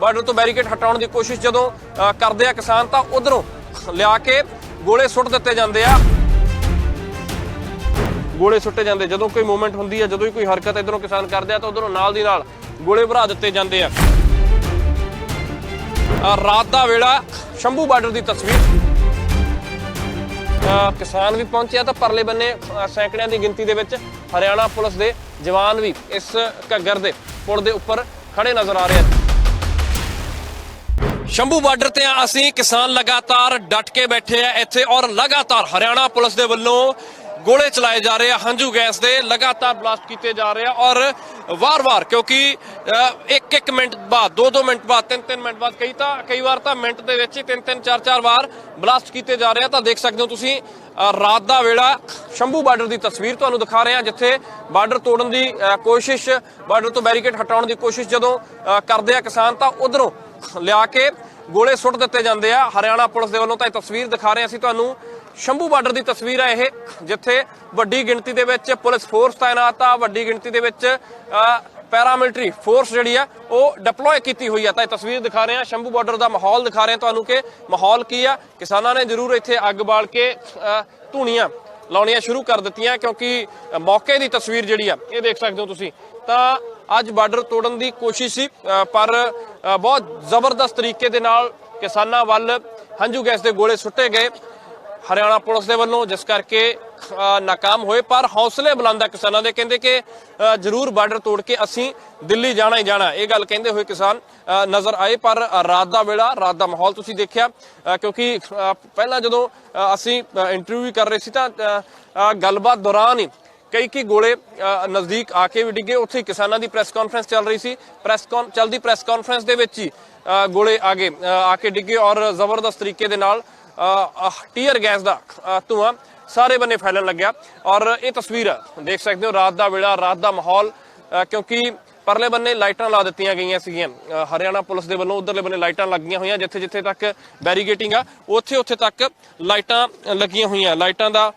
Border ਤੋਂ barricade ਹਟਾਉਣ ਦੀ ਕੋਸ਼ਿਸ਼ ਜਦੋਂ ਅ, ਕਰਦੇ ਆ ਕਿਸਾਨ ਤਾਂ ਉਧਰੋਂ ਲਿਆ ਕੇ ਗੋਲੇ ਸੁੱਟ ਦਿੱਤੇ ਜਾਂਦੇ ਆ। ਗੋਲੇ ਸੁੱਟੇ ਜਾਂਦੇ ਜਦੋਂ ਕੋਈ ਮੂਵਮੈਂਟ ਹੁੰਦੀ ਹੈ ਜਦੋਂ ਵੀ ਕੋਈ ਹਰਕਤ ਇਧਰੋਂ ਕਿਸਾਨ ਕਰਦੇ ਆ ਤਾਂ ਉਧਰੋਂ ਨਾਲ ਦੀ ਨਾਲ ਗੋਲੇ ਭਰਾ ਦਿੱਤੇ ਜਾਂਦੇ ਆ। ਰਾਤ ਦਾ ਵੇਲਾ ਸ਼ੰਭੂ ਬਾਰਡਰ ਦੀ ਤਸਵੀਰ। ਅ, ਕਿਸਾਨ ਵੀ ਪਹੁੰਚਿਆ ਤਾਂ ਪਰਲੇ ਬੰਨੇ ਸੈਂਕੜਿਆਂ ਦੀ ਗਿਣਤੀ ਦੇ ਵਿੱਚ ਹਰਿਆਣਾ ਪੁਲਿਸ ਦੇ ਜਵਾਨ ਵੀ ਇਸ ਘੱਗਰ ਦੇ ਪੁਲ ਦੇ ਉੱਪਰ ਖੜੇ ਨਜ਼ਰ ਆ ਰਹੇ ਆ ਸ਼ੰਭੂ ਬਾਰਡਰ ਤੇ ਅਸੀਂ ਕਿਸਾਨ ਲਗਾਤਾਰ ਡਟ ਕੇ ਬੈਠੇ ਆ ਇੱਥੇ ਔਰ ਲਗਾਤਾਰ ਹਰਿਆਣਾ ਪੁਲਿਸ ਦੇ ਵੱਲੋਂ ਗੋਲੇ ਚਲਾਏ ਜਾ ਰਹੇ ਆ, ਹੰਝੂ ਗੈਸ ਦੇ, ਲਗਾਤਾਰ ਬਲਾਸਟ ਕੀਤੇ ਜਾ ਰਹੇ ਆ ਔਰ ਵਾਰ-ਵਾਰ ਕਿਉਂਕਿ ਇੱਕ ਇੱਕ ਮਿੰਟ ਬਾਅਦ ਦੋ ਦੋ ਮਿੰਟ ਬਾਅਦ ਤਿੰਨ ਤਿੰਨ ਮਿੰਟ ਬਾਅਦ ਕਈ ਤਾਂ, ਕਈ ਵਾਰ ਤਾਂ ਮਿੰਟ ਦੇ ਵਿੱਚ ਹੀ ਤਿੰਨ ਤਿੰਨ ਚਾਰ ਚਾਰ ਵਾਰ ਬਲਾਸਟ ਕੀਤੇ ਜਾ ਰਹੇ ਆ। ਤਾਂ ਦੇਖ ਸਕਦੇ ਹੋ ਤੁਸੀਂ ਰਾਤ ਦਾ ਵੇਲਾ ਸ਼ੰਭੂ ਬਾਰਡਰ ਦੀ ਤਸਵੀਰ ਤੁਹਾਨੂੰ ਦਿਖਾ ਰਹੇ ਹਾਂ ਜਿੱਥੇ ਬਾਰਡਰ ਤੋੜਨ ਦੀ ਕੋਸ਼ਿਸ਼, ਬਾਰਡਰ ਤੋਂ ਬੈਰੀਕੇਡ ਹਟਾਉਣ ਦੀ ਕੋਸ਼ਿਸ਼ ਜਦੋਂ ਕਰਦੇ ਆ ਕਿਸਾਨ ਤਾਂ ਉਧਰੋਂ ਲਿਆ ਕੇ ਗੋਲੇ ਸੁੱਟ ਦਿੱਤੇ ਜਾਂਦੇ ਆ। ਹਰਿਆਣਾ ਪੁਲਿਸ ਦੇ ਵੱਲੋਂ ਤਾਂ ਇਹ ਤਸਵੀਰ ਦਿਖਾ ਰਹੇ ਅਸੀਂ ਤੁਹਾਨੂੰ ਸ਼ੰਭੂ ਬਾਰਡਰ ਦੀ ਤਸਵੀਰ ਹੈ ਇਹ ਜਿੱਥੇ ਵੱਡੀ ਗਿਣਤੀ ਦੇ ਵਿੱਚ ਪੁਲਿਸ ਫੋਰਸ ਤਾਇਨਾਤ ਆ। ਵੱਡੀ ਗਿਣਤੀ ਦੇ ਵਿੱਚ ਪੈਰਾਮਿਲਟਰੀ ਫੋਰਸ ਜਿਹੜੀ ਆ ਉਹ ਡਿਪਲੋਏ ਕੀਤੀ ਹੋਈ ਆ। ਤਾਂ ਇਹ ਤਸਵੀਰ ਦਿਖਾ ਰਹੇ ਹਾਂ। ਸ਼ੰਭੂ ਬਾਰਡਰ ਦਾ ਮਾਹੌਲ ਦਿਖਾ ਰਹੇ ਹਾਂ ਤੁਹਾਨੂੰ ਕਿ ਮਾਹੌਲ ਕੀ ਆ। ਕਿਸਾਨਾਂ ਨੇ ਜ਼ਰੂਰ ਇੱਥੇ ਅੱਗ ਬਾਲ ਕੇ ਅ, ਧੂਣੀਆਂ ਲਾਉਣੀਆਂ ਸ਼ੁਰੂ ਕਰ ਦਿੱਤੀਆਂ ਕਿਉਂਕਿ ਮੌਕੇ ਦੀ ਤਸਵੀਰ ਜਿਹੜੀ ਆ ਇਹ ਦੇਖ ਸਕਦੇ ਹੋ ਤੁਸੀਂ। ਤਾਂ ਅੱਜ ਬਾਰਡਰ ਤੋੜਨ ਦੀ ਕੋਸ਼ਿਸ਼ ਸੀ ਪਰ ਬਹੁਤ ਜ਼ਬਰਦਸਤ ਤਰੀਕੇ ਦੇ ਨਾਲ ਕਿਸਾਨਾਂ ਵੱਲ ਹੰਝੂ ਗੈਸ ਦੇ ਗੋਲੇ ਸੁੱਟੇ ਗਏ। ਹਰਿਆਣਾ ਪੁਲਿਸ ਦੇ ਵੱਲੋਂ ਜਿਸ ਕਰਕੇ ਨਾਕਾਮ ਹੋਏ, ਪਰ ਹੌਸਲੇ ਬੁਲੰਦ ਆ ਕਿਸਾਨਾਂ ਦੇ। ਕਹਿੰਦੇ ਕਿ ਜ਼ਰੂਰ ਬਾਰਡਰ ਤੋੜ ਕੇ ਅਸੀਂ ਦਿੱਲੀ ਜਾਣਾ ਹੀ ਜਾਣਾ। ਇਹ ਗੱਲ ਕਹਿੰਦੇ ਹੋਏ ਕਿਸਾਨ ਨਜ਼ਰ ਆਏ, ਪਰ ਰਾਤ ਦਾ ਵੇਲਾ, ਰਾਤ ਦਾ ਮਾਹੌਲ ਤੁਸੀਂ ਦੇਖਿਆ ਕਿਉਂਕਿ ਪਹਿਲਾਂ ਜਦੋਂ ਅਸੀਂ ਇੰਟਰਵਿਊ ਵੀ ਕਰ ਰਹੇ ਸੀ ਤਾਂ ਗੱਲਬਾਤ ਦੌਰਾਨ ਹੀ ਕਈ ਕੀ ਗੋਲੇ ਨਜ਼ਦੀਕ ਆ ਕੇ ਵੀ ਡਿੱਗੇ। ਉੱਥੇ ਕਿਸਾਨਾਂ ਦੀ ਪ੍ਰੈਸ ਕਾਨਫਰੰਸ ਚੱਲ ਰਹੀ ਸੀ। ਪ੍ਰੈਸ ਕਾਨ ਚੱਲਦੀ ਪ੍ਰੈਸ ਕਾਨਫਰੰਸ ਦੇ ਵਿੱਚ ਹੀ ਗੋਲੇ ਆਗੇ ਅ, ਆ ਕੇ ਡਿੱਗੇ ਔਰ ਜ਼ਬਰਦਸਤ ਤਰੀਕੇ ਦੇ ਨਾਲ ਟੀਅਰ ਗੈਸ ਦਾ ਅ, ਧੂਆਂ ਸਾਰੇ ਬੰਨੇ ਫੈਲਣ ਲੱਗਿਆ। ਔਰ ਇਹ ਤਸਵੀਰ ਆ, ਦੇਖ ਸਕਦੇ ਹੋ ਰਾਤ ਦਾ ਵੇਲਾ ਰਾਤ ਦਾ ਮਾਹੌਲ ਕਿਉਂਕਿ ਪਰਲੇ ਬੰਨੇ ਲਾਈਟਾਂ ਲਾ ਦਿੱਤੀਆਂ ਗਈਆਂ ਸੀਗੀਆਂ। ਹਰਿਆਣਾ ਪੁਲਿਸ ਦੇ ਵੱਲੋਂ ਉਧਰਲੇ ਬੰਨੇ ਲਾਈਟਾਂ ਲੱਗੀਆਂ ਹੋਈਆਂ, ਜਿੱਥੇ ਜਿੱਥੇ ਤੱਕ ਬੈਰੀਗੇਟਿੰਗ ਆ, ਉੱਥੇ ਉੱਥੇ ਤੱਕ ਲਾਈਟਾਂ ਲੱਗੀਆਂ ਹੋਈਆਂ, ਲਾਈਟਾਂ ਦਾ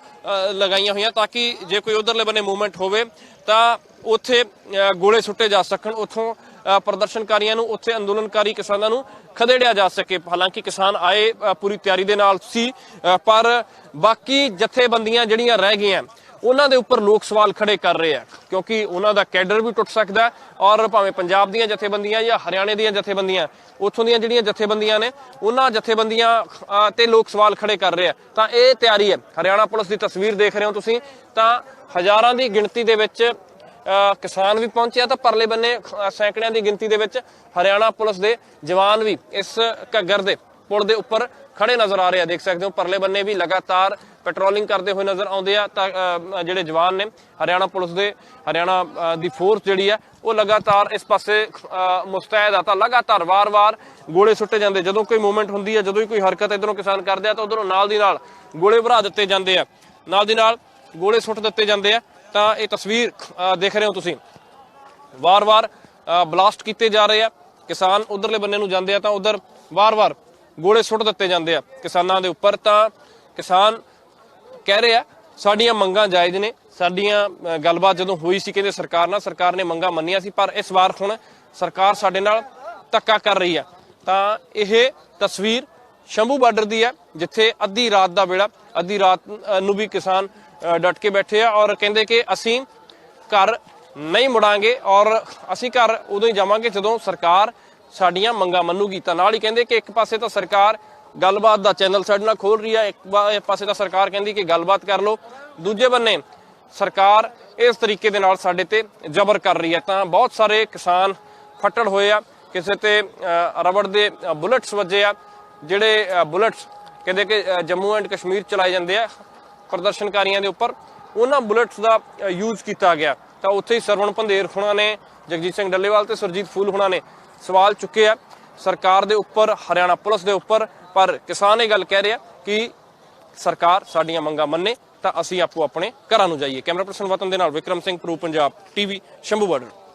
ਲਗਾਈਆਂ ਹੋਈਆਂ ਤਾਂ ਕਿ ਜੇ ਕੋਈ ਉਧਰਲੇ ਬੰਨੇ ਮੂਵਮੈਂਟ ਹੋਵੇ ਤਾਂ ਉੱਥੇ ਗੋਲੇ ਸੁੱਟੇ ਜਾ ਸਕਣ, ਉੱਥੋਂ ਪ੍ਰਦਰਸ਼ਨਕਾਰੀਆਂ ਨੂੰ, ਉੱਥੇ ਅੰਦੋਲਨਕਾਰੀ ਕਿਸਾਨਾਂ ਨੂੰ ਖਦੇੜਿਆ ਜਾ ਸਕੇ। ਹਾਲਾਂਕਿ ਕਿਸਾਨ ਆਏ ਪੂਰੀ ਤਿਆਰੀ ਦੇ ਨਾਲ ਸੀ ਪਰ ਬਾਕੀ ਜਥੇਬੰਦੀਆਂ ਜਿਹੜੀਆਂ ਰਹਿ ਗਈਆਂ ਉਹਨਾਂ ਦੇ ਉੱਪਰ ਲੋਕ ਸਵਾਲ ਖੜੇ ਕਰ ਰਹੇ ਆ, ਕਿਉਂਕਿ ਉਹਨਾਂ ਦਾ ਕੈਡਰ ਵੀ ਟੁੱਟ ਸਕਦਾ ਔਰ ਭਾਵੇਂ ਪੰਜਾਬ ਦੀਆਂ ਜਥੇਬੰਦੀਆਂ ਜਾਂ ਹਰਿਆਣੇ ਦੀਆਂ ਜਥੇਬੰਦੀਆਂ, ਉੱਥੋਂ ਦੀਆਂ ਜਿਹੜੀਆਂ ਜਥੇਬੰਦੀਆਂ ਨੇ, ਉਹਨਾਂ ਜਥੇਬੰਦੀਆਂ ਤੇ ਲੋਕ ਸਵਾਲ ਖੜੇ ਕਰ ਰਹੇ ਆ। ਤਾਂ ਇਹ ਤਿਆਰੀ ਹੈ। ਹਰਿਆਣਾ ਪੁਲਿਸ ਦੀ ਤਸਵੀਰ ਦੇਖ ਰਹੇ ਹੋ ਤੁਸੀਂ। ਤਾਂ ਹਜ਼ਾਰਾਂ ਦੀ ਗਿਣਤੀ ਦੇ ਵਿੱਚ ਕਿਸਾਨ ਵੀ ਪਹੁੰਚਿਆ ਤਾਂ ਪਰਲੇ ਬੰਨੇ ਸੈਂਕੜਿਆਂ ਦੀ ਗਿਣਤੀ ਦੇ ਵਿੱਚ ਹਰਿਆਣਾ ਪੁਲਿਸ ਦੇ ਜਵਾਨ ਵੀ ਇਸ ਘੱਗਰ ਦੇ ਪੁਲ ਦੇ ਉੱਪਰ ਖੜੇ ਨਜ਼ਰ ਆ ਰਹੇ ਆ। ਦੇਖ ਸਕਦੇ ਹੋ, ਪਰਲੇ ਬੰਨੇ ਵੀ ਲਗਾਤਾਰ ਪੈਟਰੋਲਿੰਗ ਕਰਦੇ ਹੋਏ ਨਜ਼ਰ ਆਉਂਦੇ ਆ ਤਾਂ ਜਿਹੜੇ ਜਵਾਨ ਨੇ ਹਰਿਆਣਾ ਪੁਲਿਸ ਦੇ, ਹਰਿਆਣਾ ਦੀ ਫੋਰਸ ਜਿਹੜੀ ਆ, ਉਹ ਲਗਾਤਾਰ ਇਸ ਪਾਸੇ ਮੁਸਤੈਦ ਆ ਤਾਂ ਲਗਾਤਾਰ ਵਾਰ-ਵਾਰ ਗੋਲੇ ਸੁੱਟੇ ਜਾਂਦੇ। ਜਦੋਂ ਕੋਈ ਮੂਵਮੈਂਟ ਹੁੰਦੀ ਆ, ਜਦੋਂ ਵੀ ਕੋਈ ਹਰਕਤ ਇਧਰੋਂ ਕਿਸਾਨ ਕਰਦੇ ਆ ਤਾਂ ਉਧਰੋਂ ਨਾਲ ਦੀ ਨਾਲ ਗੋਲੇ ਭਰਾ ਦਿੱਤੇ ਜਾਂਦੇ ਆ। ਨਾਲ ਦੀ ਨਾਲ ਗੋਲੇ ਸੁੱਟ ਦਿੱਤੇ ਜਾਂਦੇ ਆ। ਤਾਂ ਇਹ ਤਸਵੀਰ ਦੇਖ ਰਹੇ ਹੋ ਤੁਸੀਂ। ਵਾਰ-ਵਾਰ ਬਲਾਸਟ ਕੀਤੇ ਜਾ ਰਹੇ ਆ। ਕਿਸਾਨ ਉਧਰਲੇ ਬੰਨੇ ਨੂੰ ਜਾਂਦੇ ਆ ਤਾਂ ਉਧਰ ਵਾਰ-ਵਾਰ ਗੋਲੇ ਸੁੱਟ ਦਿੱਤੇ ਜਾਂਦੇ ਆ ਕਿਸਾਨਾਂ ਦੇ ਉੱਪਰ। ਤਾਂ ਕਿਸਾਨ ਕਹਿ ਰਿਹਾ ਸਾਡੀਆਂ ਮੰਗਾਂ ਜਾਇਜ਼ ਨੇ। ਸਾਡੀਆਂ ਗੱਲਬਾਤ ਜਦੋਂ ਹੋਈ ਸੀ ਕਹਿੰਦੇ ਸਰਕਾਰ ਨਾਲ ਸਰਕਾਰ ਨੇ ਮੰਗਾਂ ਮੰਨੀਆਂ ਸੀ ਪਰ ਇਸ ਵਾਰ ਹੁਣ ਸਰਕਾਰ ਸਾਡੇ ਨਾਲ ਧੱਕਾ ਕਰ ਰਹੀ ਆ ਤਾਂ ਇਹ ਤਸਵੀਰ ਸ਼ੰਭੂ ਬਾਰਡਰ ਦੀ ਹੈ ਜਿੱਥੇ ਅੱਧੀ ਰਾਤ ਦਾ ਵੇਲਾ ਅੱਧੀ ਰਾਤ ਨੂੰ ਵੀ ਕਿਸਾਨ ਅ, ਡਟ ਕੇ ਬੈਠੇ ਆ ਔਰ ਕਹਿੰਦੇ ਕਿ ਅਸੀਂ ਘਰ ਨਹੀਂ ਮੁੜਾਂਗੇ ਔਰ ਅਸੀਂ ਘਰ ਉਦੋਂ ਹੀ ਜਾਵਾਂਗੇ ਜਦੋਂ ਸਰਕਾਰ ਸਾਡੀਆਂ ਮੰਗਾਂ ਮੰਨੂਗੀ। ਤਾਂ ਨਾਲ ਹੀ ਕਹਿੰਦੇ ਕਿ ਇੱਕ ਪਾਸੇ ਤਾਂ ਸਰਕਾਰ ਗੱਲਬਾਤ ਦਾ ਚੈਨਲ ਸਾਡੇ ਨਾਲ ਖੋਲ ਰਹੀ ਹੈ। ਇੱਕ ਪਾਸੇ ਤਾਂ ਸਰਕਾਰ ਕਹਿੰਦੀ ਕਿ ਗੱਲਬਾਤ ਕਰ ਲਓ। ਦੂਜੇ ਬੰਨੇ ਸਰਕਾਰ ਇਸ ਤਰੀਕੇ ਦੇ ਨਾਲ ਸਾਡੇ ਤੇ ਜ਼ਬਰ ਕਰ ਰਹੀ ਹੈ। ਤਾਂ ਬਹੁਤ ਸਾਰੇ ਕਿਸਾਨ ਫੱਟੜ ਹੋਏ ਆ। ਕਿਸੇ ਤੇ ਰਬੜ ਦੇ ਬੁਲਟਸ ਵੱਜੇ ਆ। ਜਿਹੜੇ ਬੁਲਟਸ ਕਹਿੰਦੇ ਕਿ ਜੰਮੂ ਐਂਡ ਕਸ਼ਮੀਰ ਚਲਾਏ ਜਾਂਦੇ ਆ ਪ੍ਰਦਰਸ਼ਨਕਾਰੀਆਂ ਦੇ ਉੱਪਰ। ਉਹਨਾਂ ਬੁਲਟਸ ਦਾ ਯੂਜ਼ ਕੀਤਾ ਗਿਆ। ਤਾਂ ਉੱਥੇ ਹੀ ਸਰਵਣ ਪੰਧੇਰ ਹੁਣਾਂ ਨੇ, ਜਗਜੀਤ ਸਿੰਘ ਡੱਲੇਵਾਲ ਤੇ ਸੁਰਜੀਤ ਫੂਲ ਹੁਣਾਂ ਨੇ ਸਵਾਲ ਚੁੱਕੇ ਆ। ਸਰਕਾਰ ਦੇ ਉੱਪਰ, ਹਰਿਆਣਾ ਪੁਲਿਸ ਦੇ ਉੱਪਰ ਪਰ ਕਿਸਾਨ ਇਹ ਗੱਲ ਕਹਿ ਰਿਹਾ ਕਿ ਸਰਕਾਰ ਸਾਡੀਆਂ ਮੰਗਾਂ ਮੰਨੇ ਤਾਂ ਅਸੀਂ ਆਪੋ ਆਪਣੇ ਘਰਾਂ ਨੂੰ ਜਾਈਏ। ਕੈਮਰਾ ਪਰਸਨ ਵਤਨ ਦੇ ਨਾਲ Vikram Singh pro Punjab TV Shambhu border